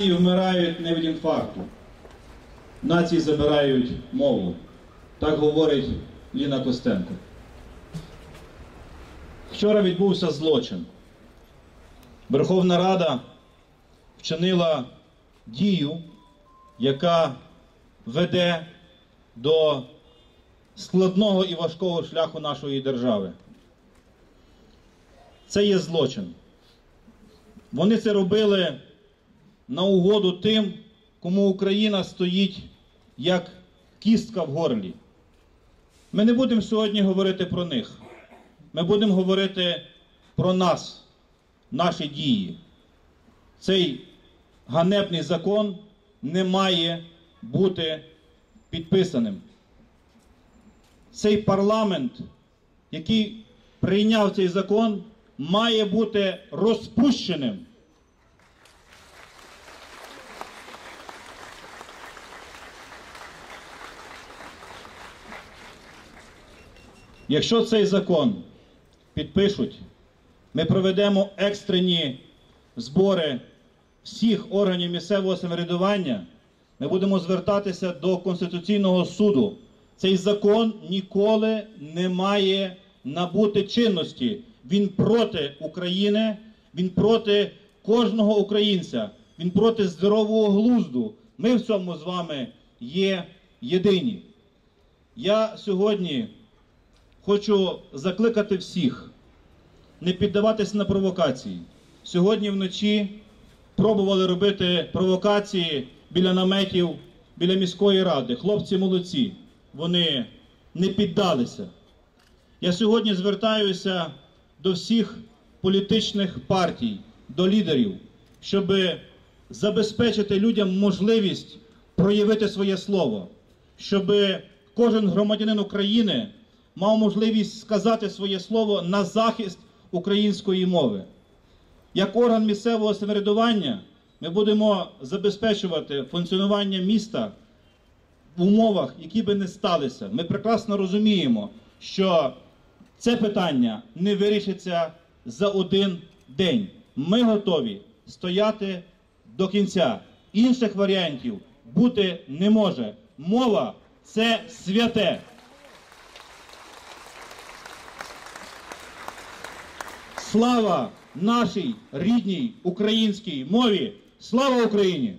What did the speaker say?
Нації вмирають не від інфаркту. Нації забирають мову. Так говорить Ліна Костенко. Вчора відбувся злочин. Верховна Рада вчинила дію, яка веде до складного і важкого шляху нашої держави. Це є злочин. Вони це робили на угоду тим, кому Україна стоїть як кістка в горлі. Ми не будемо сьогодні говорити про них. Ми будемо говорити про нас, наші дії. Цей ганебний закон не має бути підписаним. Цей парламент, який прийняв цей закон, має бути розпущеним. Якщо цей закон підпишуть, ми проведемо екстрені збори всіх органів місцевого самоврядування, ми будемо звертатися до Конституційного суду. Цей закон ніколи не має набути чинності. Він проти України, він проти кожного українця, він проти здорового глузду. Ми в цьому з вами є єдині. Я сьогодні хочу закликати всіх не піддаватись на провокації. Сьогодні вночі пробували робити провокації біля наметів, біля міської ради. Хлопці молодці, вони не піддалися. Я сьогодні звертаюся до всіх політичних партій, до лідерів, щоб забезпечити людям можливість проявити своє слово, щоб кожен громадянин України мав можливість сказати своє слово на захист української мови. Як орган місцевого самоврядування ми будемо забезпечувати функціонування міста в умовах, які би не сталися. Ми прекрасно розуміємо, що це питання не вирішиться за один день. Ми готові стояти до кінця. Інших варіантів бути не може. Мова це святе. Слава нашій рідній українській мові! Слава Україні!